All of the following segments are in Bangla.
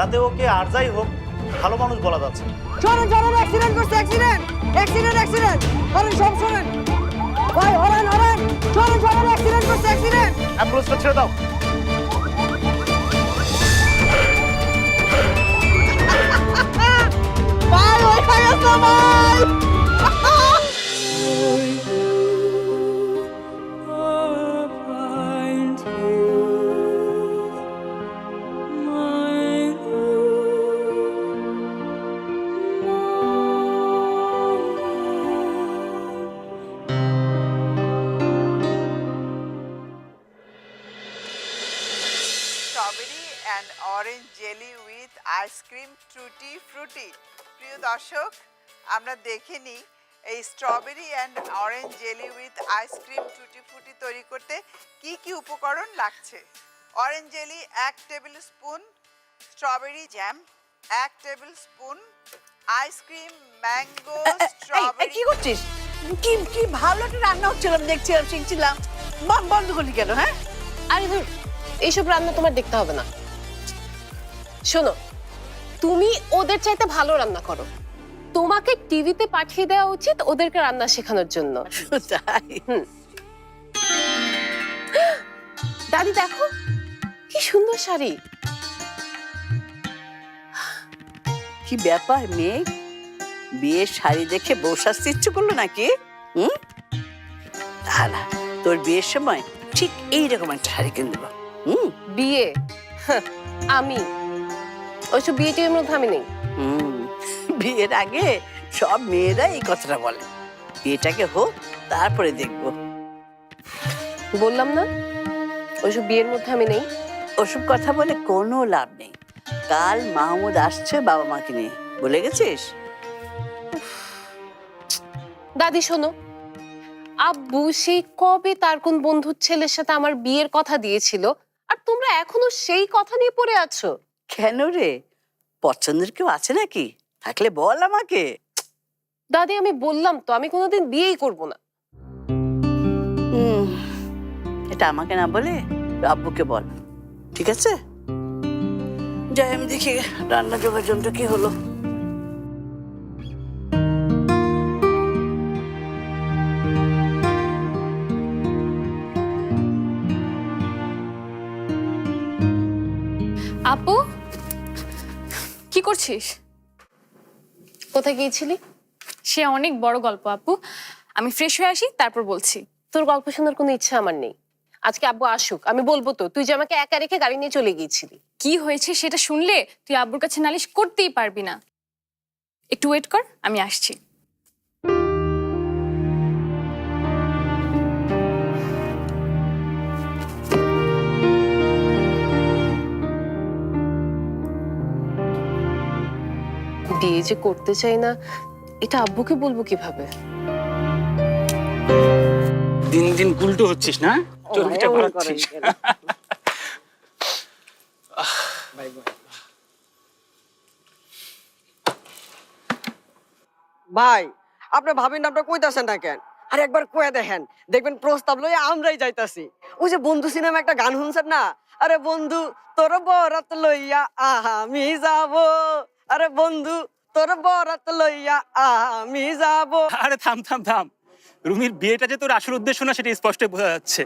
তাতে ওকে আর যাই হোক ভালো মানুষ বলা যাচ্ছে চলেন চলেন অ্যাক্সিডেন্ট করছে অ্যাক্সিডেন্ট অ্যাক্সিডেন্ট অ্যাক্সিডেন্ট শোনেন সব শোনেন ভাই হরেন হরেন! চলেন চলেন অ্যাক্সিডেন্ট করছে অ্যাক্সিডেন্ট অ্যাম্বুলেন্সটা ছেড়ে দাও। ভাই ওই ভাই দেখে নিই এই strawberry and orange jelly with ice cream tutti frutti তৈরি করতে কি কি উপকরণ লাগছে? অরেঞ্জ জেলি এক টেবিল স্পুন স্ট্রবেরি জ্যাম এক tablespoon ice cream mango strawberry কি করছিস? কি কি ভালো একটা রান্না হচ্ছিলাম দেখছিলাম শিখছিলাম। বন্ধ করলি কেন হ্যাঁ? আরে ধুর এইসব রান্না তোমার দেখতে হবে না। শোনো তুমি ওদের চাইতে ভালো রান্না করো। তোমাকে টিভিতে পাঠিয়ে দেওয়া উচিত ওদেরকে রান্না শেখানোর জন্য। তাই? দাদি দেখো কি সুন্দর শাড়ি। কি ব্যাপার মেয়ে? বিয়ের শাড়ি দেখে বউ সাজতে ইচ্ছে করল নাকি? হুম? না তোর বিয়ের সময় ঠিক এইরকম একটা শাড়ি কিনে দেবো হুম? বিয়ে? হাহ, আমি। ওইসব বিয়ে মধ্যে আমি নেই। হুম। বিয়ের আগে সব মেয়েরা এই কথাটা বলে। বিয়েটাকে হোক তারপরে দেখব। বললাম না ওইসব বিয়ের মধ্যে আমি নেই। ওসব কথা বলে কোনো লাভ নেই। কাল মাহমুদ আসছে বাবা মাকে নিয়ে। বলে গেছিস? দাদি শোনো আব্বু সেই কবে তার কোন বন্ধুর ছেলের সাথে আমার বিয়ের কথা দিয়েছিল আর তোমরা এখনও সেই কথা নিয়ে পড়ে আছো? কেন রে? পছন্দের কেউ আছে নাকি? থাকলে বল আমাকে। দাদি আমি বললাম তো আমি কোনোদিন বিয়েই করব না। এটা আমাকে না বলে আব্বুকে বল ঠিক আছে? যাই আমি দেখি রান্না যোগাযোগটা কি হলো। আপু কি করছিস? কোথায় গিয়েছিলি? সে অনেক বড় গল্প আপু। আমি ফ্রেশ হয়ে আসি তারপর বলছি। তোর গল্প শোনার কোনো ইচ্ছা আমার নেই। আজকে আব্বু আসুক আমি বলব তো তুই যে আমাকে একা রেখে গাড়ি নিয়ে চলে গিয়েছিলি। কি হয়েছে সেটা শুনলে তুই আব্বুর কাছে নালিশ করতেই পারবি না। একটু ওয়েট কর আমি আসছি। বিয়ে যে করতে চাই না এটা আব্বুকে বলব কীভাবে? দিন দিন উল্টো হচ্ছিস না? চর্বিটা বাড়াচ্ছিস। ভাই আপনি ভাবেন আপনি কইতাছেন না কেন? আর একবার কয়ে দেখেন। দেখবেন প্রস্তাব লই আমরাই যাইতাছি। ওই যে বন্ধু সিনেমা একটা গান শুনছেন না? আরে বন্ধু তোর বরাত লইয়া আহা আমি যাব। আরে বন্ধু তোর বরাত লইয়া আমি যাব। আরে থাম থাম থাম। রুমির বিয়েটা যে তোর আসল উদ্দেশ্য না সেটা স্পষ্ট বোঝা যাচ্ছে।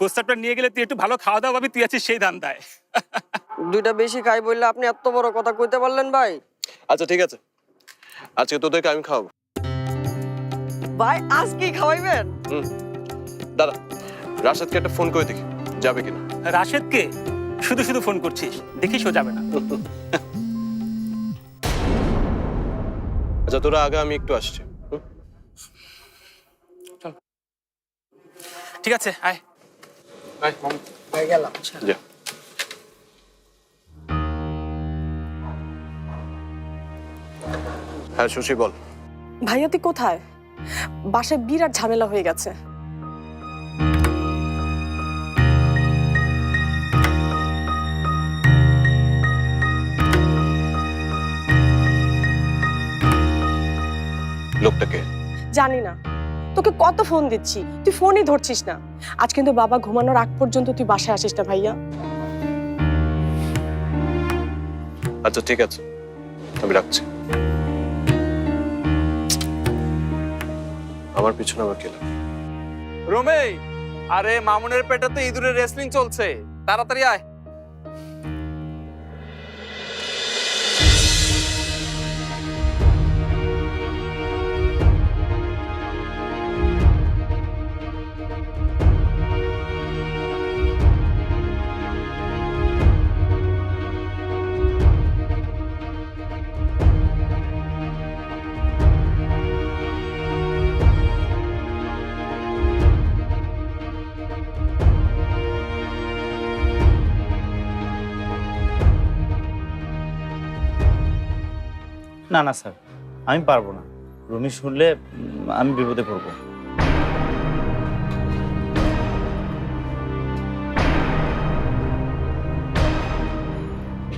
প্রস্তাবটা নিয়ে গেলে তুই একটু ভালো খাওয়া দাওয়া পাবি তুই আছিস সেই ধান্দায়। দুইটা বেশি খাই বললে আপনি এত বড় কথা কইতে পারলেন ভাই? আচ্ছা ঠিক আছে। আজকে তোদেরকে আমি খাওয়াবো। ভাই আজ কি খাওয়াইবেন? দাদা রাশেদকে একটা ফোন করে দেখি যাবে কিনা। রাশেদকে? শুধু শুধু ফোন করছিস দেখিস ও যাবে না। আচ্ছা তোরা আগে আমি একটু আসছি। ঠিক আছে আয়। যা। হ্যাঁ শশী বল। ভাইয়া তুই কোথায়? বাসায় বিরাট ঝামেলা হয়ে গেছে। লোকটাকে? জানি না। তোকে কত ফোন দিচ্ছি তুই ফোনই ধরছিস না। আজ কিন্তু বাবা ঘুমানোর আগ পর্যন্ত তুই বাসায় আসিস না ভাইয়া। আচ্ছা ঠিক আছে। আমি রাখছি। আমার পিছনে আমার কে লাগে রোমে আরে মামুনের পেটে তো ইঁদুরের রেসলিং চলছে। তাড়াতাড়ি আয়। না না, স্যার, আমি পারব না। রুমি শুনলে আমি বিপদে পড়ব।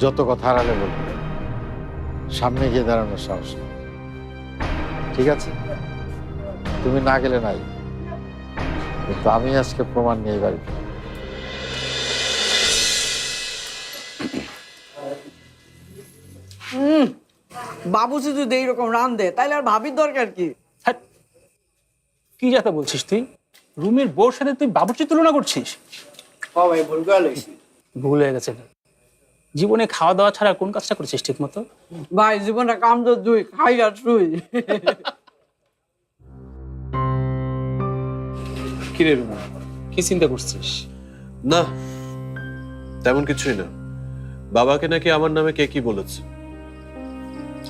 যত কথা হারালে বলবে। সামনে গিয়ে দাঁড়ানোর সাহস। ঠিক আছে? তুমি না গেলে নাই। কিন্তু আমি আজকে প্রমাণ নিয়ে বাড়ি বাবুজি যদি এইরকম রান দেয় তাহলে আর ভাবির দরকার কি? হ্যাট। কি যাতে বলছিস তুই? রুমের বউর সাথে তুই বাবুর্চি তুলনা করছিস? ও ভাই ভুল করে ভুল হয়ে গেছে। জীবনে খাওয়া দাওয়া ছাড়া কোন কাজটা করছিস ঠিক মতো ভাই জীবনে কাম তো দুই খাই আর শুই। কিরে রুমা? কি চিন্তা করছিস? না তেমন কিছুই না। বাবাকে নাকি আমার নামে কে কি বলেছে?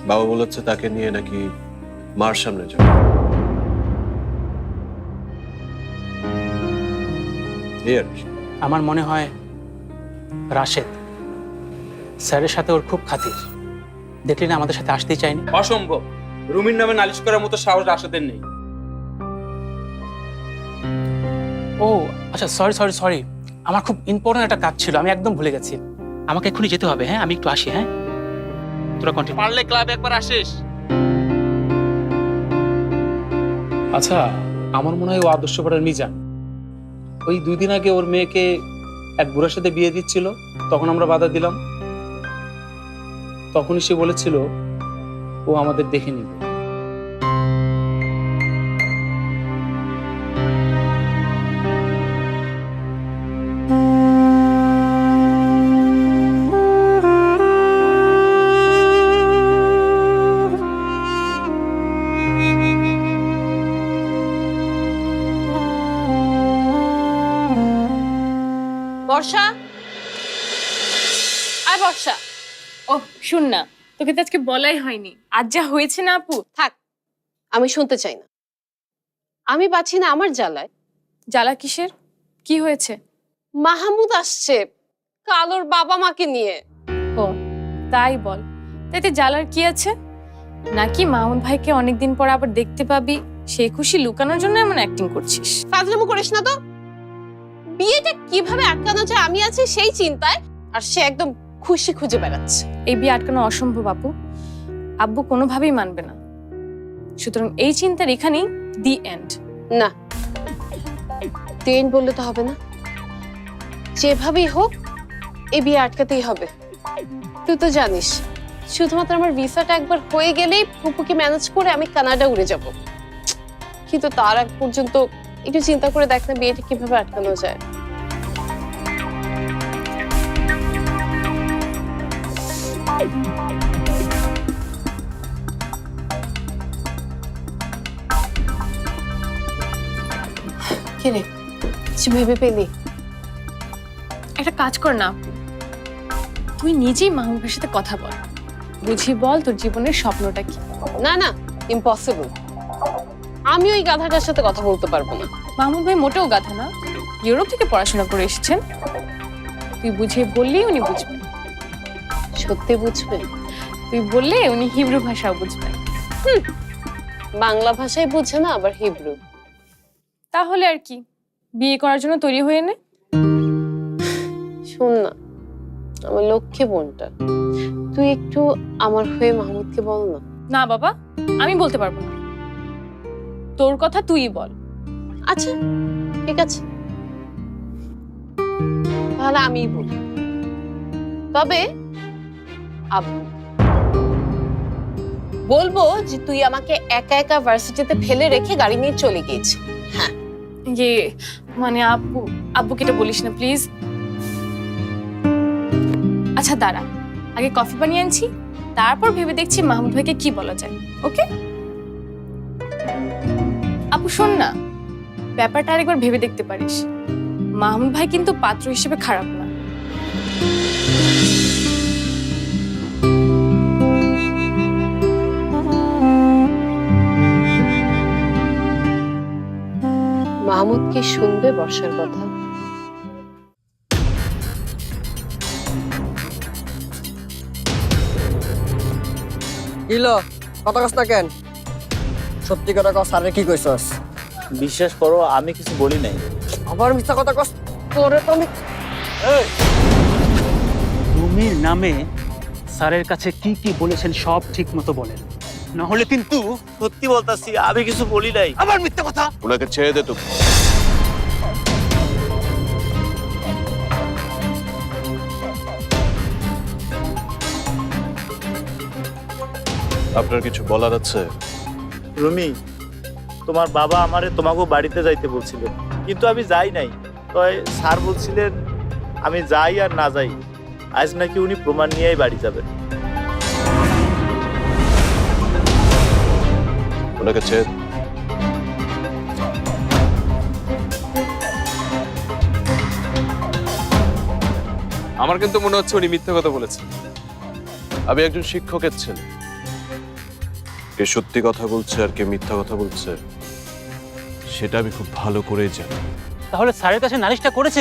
বাবা বলেছে তাকে নিয়ে নাকি মার সামনে যাবে। এই আর কি। আমার মনে হয় রাশেদ স্যারের সাথে ওর খুব খাতির। দেখলি না আমাদের সাথে আসতেই চাইনি অসম্ভব। রুমির নামে নালিশ করার মতো সাহস রাশেদের নেই। ও আচ্ছা সরি সরি সরি আমার খুব ইম্পর্টেন্ট একটা কাজ ছিল আমি একদম ভুলে গেছি। আমাকে এক্ষুনি যেতে হবে হ্যাঁ? আমি একটু আসি হ্যাঁ? তোরা কন্টিনিউ পারলে ক্লাবে একবার আসিস। আচ্ছা আমার মনে হয় ও আদর্শ পাড়ার মিজান ওই দুই দিন আগে ওর মেয়েকে এক বুড়ার সাথে বিয়ে দিচ্ছিল তখন আমরা বাধা দিলাম। তখনই সে বলেছিল ও আমাদের দেখে নিবে। বর্ষা ও শুন না তোকে তো আজকে বলাই হয়নি। আজ যা হয়েছে না আপু থাক। আমি শুনতে চাই না। আমি পাচ্ছি না আমার জ্বালায়। জ্বালা কিসের? কি হয়েছে? মাহমুদ আসছে কালোর বাবা মাকে নিয়ে। ও তাই বল। তাইতে জ্বালার কি আছে? নাকি মামুন ভাইকে অনেকদিন পর আবার দেখতে পাবি সেই খুশি লুকানোর জন্য এমন অ্যাক্টিং করছিস? ফাজলামো করিস না তো। বিয়েটা কীভাবে আটকানো যায়? আমি আছি সেই চিন্তায় আর সে একদম খুশি খুঁজে বেড়াচ্ছে। এই বিয়ে আটকানো অসম্ভব আপু। আব্বু কোনোভাবেই মানবে না। সুতরাং এই চিন্তার এখানেই দি এন্ড। না। ট্রেন বললে তো হবে না। যেভাবেই হোক এই বিয়ে আটকাতেই হবে। তুই তো জানিস শুধুমাত্র আমার ভিসাটা একবার হয়ে গেলেই ফুপুকে ম্যানেজ করে আমি কানাডা উড়ে যাব। কিন্তু তার আগ পর্যন্ত একটু চিন্তা করে দেখ না বিয়েটা কীভাবে আটকানো যায়। কিরে কিছু ভেবে পেলি? একটা কাজ কর না। তুই নিজেই ভাইয়ের সাথে কথা বল। বুঝি বল তোর জীবনের স্বপ্নটা কি? না না ইম্পসিবল আমি ওই গাধাটার সাথে কথা বলতে পারব না। মামুন ভাই মোটেও গাধা না। ইউরোপ থেকে পড়াশোনা করে এসেছেন। তুই বুঝিয়ে বললেই উনি বুঝবেন। সত্যি বুঝবে? তুই বললে উনি হিব্রু ভাষাও বুঝবেন বাংলা ভাষায় বুঝে না আবার হিব্রু। তাহলে আর কি বিয়ে করার জন্য তৈরি হয়ে নে। শোন না আমার লক্ষ্মী বোনটা তুই একটু আমার হয়ে মাহমুদকে বল না। না বাবা আমি বলতে পারব না। তোর কথা তুই বল। আচ্ছা ঠিক আছে। তাহলে আমিই বলি। তবে আব্বু বলব যে তুই আমাকে একা একা ভার্সিটিতে ফেলে রেখে গাড়ি নিয়ে চলে গিয়েছিস ইয়ে মানে আব্বু আব্বুকে এটা বলিস না প্লিজ আচ্ছা দাঁড়া। আগে কফি বানিয়ে আনছি তারপর ভেবে দেখছি মাহমুদ ভাইকে কি বলা যায় ওকে আপু শোন না ব্যাপারটা আরেকবার ভেবে দেখতে পারিস। মাহমুদ ভাই কিন্তু পাত্র হিসেবে খারাপ না। মাহমুদ কি শুনবে বর্ষার কথা। কিলো কথা কস না কেন? সত্যি কথা কস স্যারের কি কইছস? বিশ্বাস করো আমি কিছু বলি নাই। আবার মিথ্যা কথা কস তোরে তো আমি রুমির নামে স্যারের কাছে কি কি বলেছেন সব ঠিক মতো বলেন। না হলে কিন্তু সত্যি বলতাছি আমি কিছু বলি নাই। আবার মিথ্যে কথা? ওনাকে ছেড়ে দে তো আপনার কিছু বলার আছে? রুমি তোমার বাবা আমারে তোমাকেও বাড়িতে যাইতে বলছিলেন কিন্তু আমি যাই নাই। তো স্যার বলছিলেন আমি যাই আর না যাই। আজ নাকি উনি প্রমাণ নিয়েই বাড়ি যাবেন। ওনাকে ছেড়ে আমার কিন্তু মনে হচ্ছে উনি মিথ্যে কথা বলেছেন। আমি একজন শিক্ষকের ছেলে। কে সত্যি কথা বলছে আর কে মিথ্যা কথা বলছে, সেটা আমি খুব ভালো করেই জানি। তাহলে স্যারের কাছে নালিশটা করেছে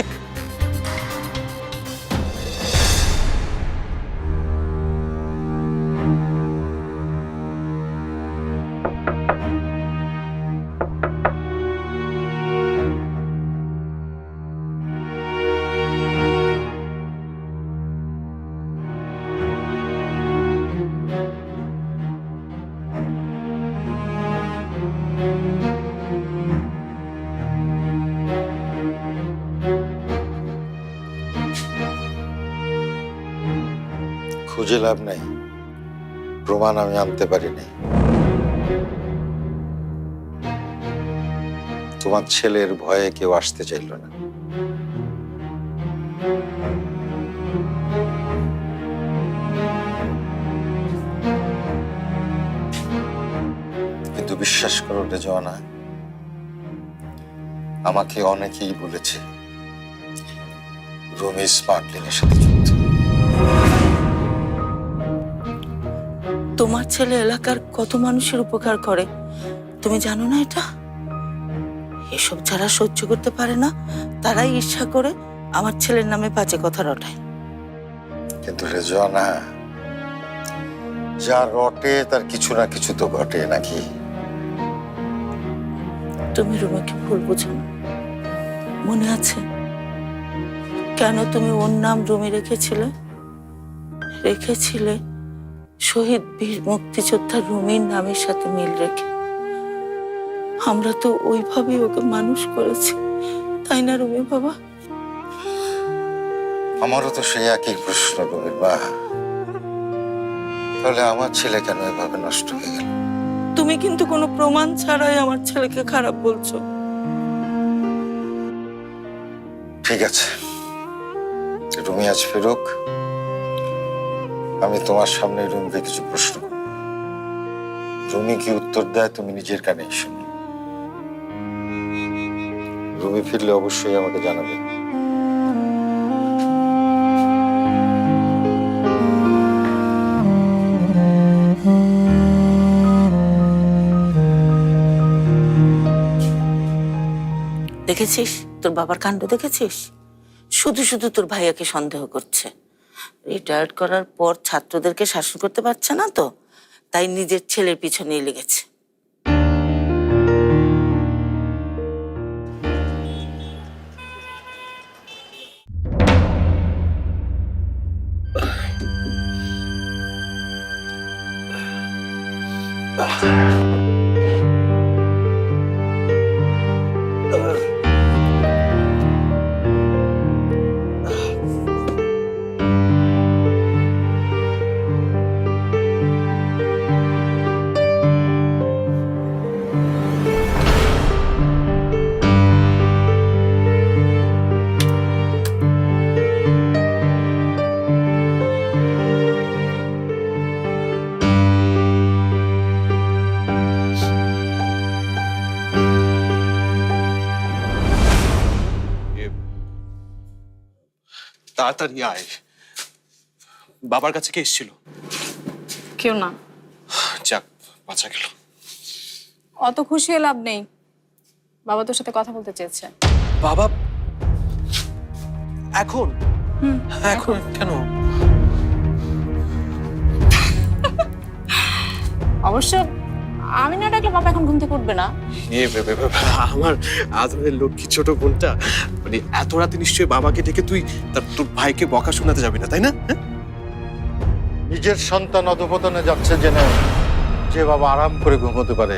খুঁজে লাভ নেই। প্রমাণ আমি আনতে পারিনি। তোমার ছেলের ভয়ে কেউ আসতে চাইল না। কিন্তু বিশ্বাস করো রেজওয়ানা আমাকে অনেকেই বলেছে রুমি স্মার্টলিং এর সাথে যুক্ত তোমার ছেলে এলাকার কত মানুষের উপকার করে? তুমি জানো না এটা? এসব যারা সহ্য করতে পারে না তারাই ইচ্ছা করে আমার ছেলের নামে বাজে কথা রটায়। কিন্তু রেজওয়ানা যা রটে তার কিছু না কিছু তো ঘটে নাকি? তুমি রুমাকে ভুল বুঝো। মনে আছে? কেন তুমি ওর নাম রুমি রেখেছিলে? রেখেছিলে শহীদ বীর মুক্তিযোদ্ধা রুমির নামের সাথে মিল রেখে। আমরা তো ওইভাবেই ওকে মানুষ করেছি। তাই না রুমি বাবা? আমারও তো সেই একই প্রশ্ন রুমির মা তাহলে আমার ছেলে কেন এভাবে নষ্ট হয়ে গেল? তুমি কিন্তু কোনো প্রমাণ ছাড়াই আমার ছেলেকে খারাপ বলছো। ঠিক আছে। রুমি আজ ফেরুক। আমি তোমার সামনে রুমিকে কিছু প্রশ্ন রুমি কি উত্তর দেয় তুমি নিজের কানে শুনো রুমি ফিরলে অবশ্যই আমাকে জানাবে। দেখেছিস? তোর বাবার কাণ্ড দেখেছিস? শুধু শুধু তোর ভাইয়াকে সন্দেহ করছে। রিটায়ার্ড করার পর ছাত্রদেরকে শাসন করতে পারছে না তো? তাই নিজের ছেলের পিছনেই লেগেছে। তাড়াতাড়ি আয় বাবার কাছে কে এসেছিল? কেউ না। যাক বাঁচা গেল। অত খুশি হয়ে লাভ নেই। বাবা তোর সাথে কথা বলতে চেয়েছে। বাবা? এখন? এখন কেন? অবশ্য আমি না ডাকলে বাবা এখন ঘুম থেকে উঠবে না। এ বে বে বে, আমার আদরের লক্ষ্মী ছোট বোনটা মানে এত রাতে নিশ্চয়ই বাবাকে ডেকে তুই তার তোর ভাইকে বকা শোনাতে যাবি না তাই না? হ্যাঁ? নিজের সন্তান অধপতনে যাচ্ছে যেন যে বাবা আরাম করে ঘুমোতে পারে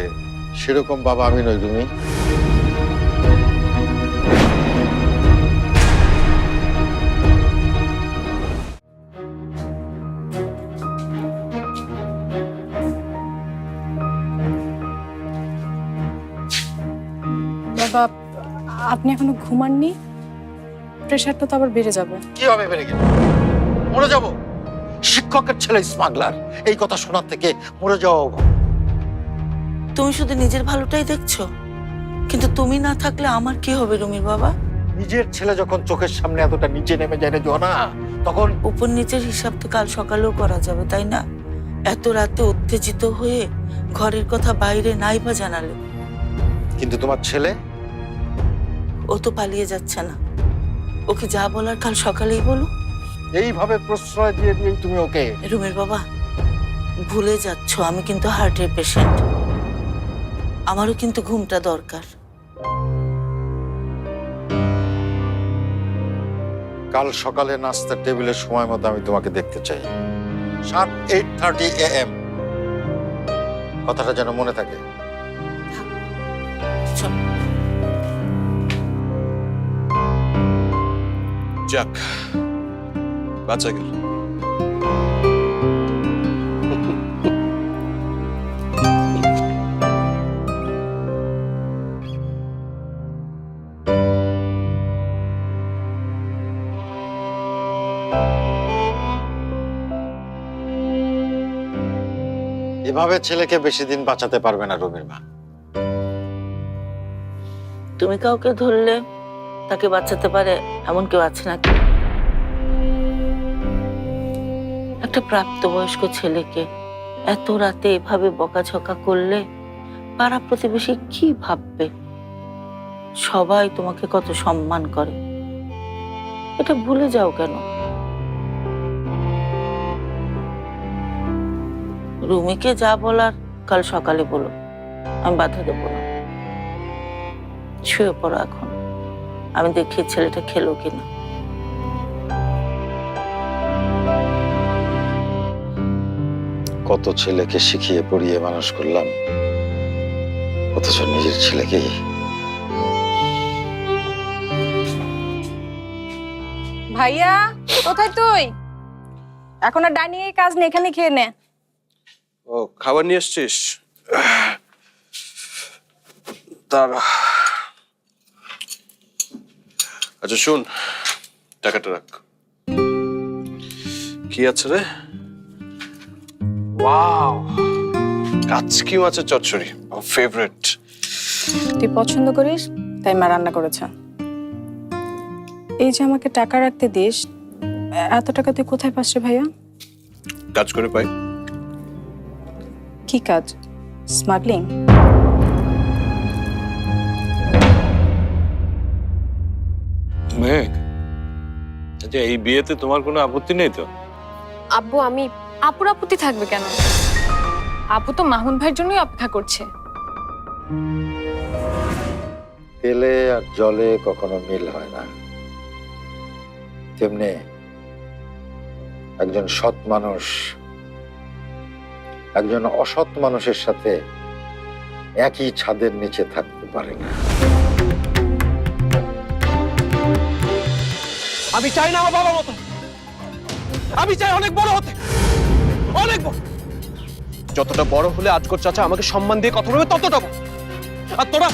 সেরকম বাবা আমি নই তুমি? বাবা আপনি এখনও ঘুমাননি? প্রেশারটা তো আবার বেড়ে যাবে। কি হবে বেড়ে গেলে? মরে যাব? শিক্ষকের ছেলে স্মাগলার এই কথা শোনার থেকে মরে যাওয়া। তুমি শুধু নিজের ভালোটাই দেখছ? কিন্তু তুমি না থাকলে আমার কি হবে রুমির বাবা? নিজের ছেলে যখন চোখের সামনে এতটা নিচে নেমে যায় না জনা তখন উপর নিচের হিসাব তো কাল সকালেও করা যাবে তাই না? এত রাতে উত্তেজিত হয়ে ঘরের কথা বাইরে নাই বা জানালে। কিন্তু তোমার ছেলে ও তো পালিয়ে যাচ্ছে না। ওকে যা বলার কাল সকালেই বলো এইভাবে প্রশ্রয় দিয়ে দিয়ে তুমি ওকে। রুমের বাবা ভুলে যাচ্ছ আমি কিন্তু হার্টের পেশেন্ট আমারও কিন্তু ঘুমটা দরকার। কাল সকালে নাস্তার টেবিলের সময় মতো আমি তোমাকে দেখতে চাই। সাত এইট থার্টি এ এম। কথাটা যেন মনে থাকে। যাক বাঁচা গেল। এভাবে ছেলেকে বেশি দিন বাঁচাতে পারবে না রবির মা। তুমি কাউকে ধরলে তাকে বাঁচাতে পারে এমন কেউ আছে নাকি? একটা প্রাপ্তবয়স্ক ছেলেকে এত রাতে এভাবে বকাঝকা করলে পাড়া প্রতিবেশী কি ভাববে? সবাই তোমাকে কত সম্মান করে। এটা ভুলে যাও কেন? রুমিকে যা বলার কাল সকালে বলো। আমি বাধা দেবো না। শুয়ে পড়ো এখন। আমি দেখি ছেলেটা খেলো কিনা। কত ছেলেকে শিখিয়ে পড়িয়ে মানুষ করলাম অথচ নিজের ছেলেকে ভাইয়া কোথায় তুই? এখন আর ডাইনিং এর কাজ নেই এখানে খেয়ে নে। ও খাবার নিয়ে এসছিস? দাঁড়া। আচ্ছা শুন টাকাটা রাখ। কি আছে রে? ওয়াও কাচকি মাছের চচ্চড়ি ফেভারিট তুই পছন্দ করিস তাই মা রান্না করেছে। এই যে আমাকে টাকা রাখতে দিস এত টাকা তুই কোথায় পাস রে ভাইয়া? কাজ করে পাই। কি কাজ? স্মাগলিং মেঘ আচ্ছা এই বিয়েতে তোমার কোনো আপত্তি নেই তো? আব্বু আমি আপুর আপত্তি থাকবে কেন? আপু তো মাহুন ভাইয়ের জন্যই অপেক্ষা করছে। তেলে আর জলে কখনো মিল হয় না। তেমনি একজন সৎ মানুষ একজন অসৎ মানুষের সাথে একই ছাদের নিচে থাকতে পারে না। আমি চাই না আমার বাবার মতো। আমি চাই অনেক বড় হতে। অনেক বড়। যতটা বড় হলে আজকর চাচা আমাকে সম্মান দিয়ে কথা বলবে, ততটা। আর তোরা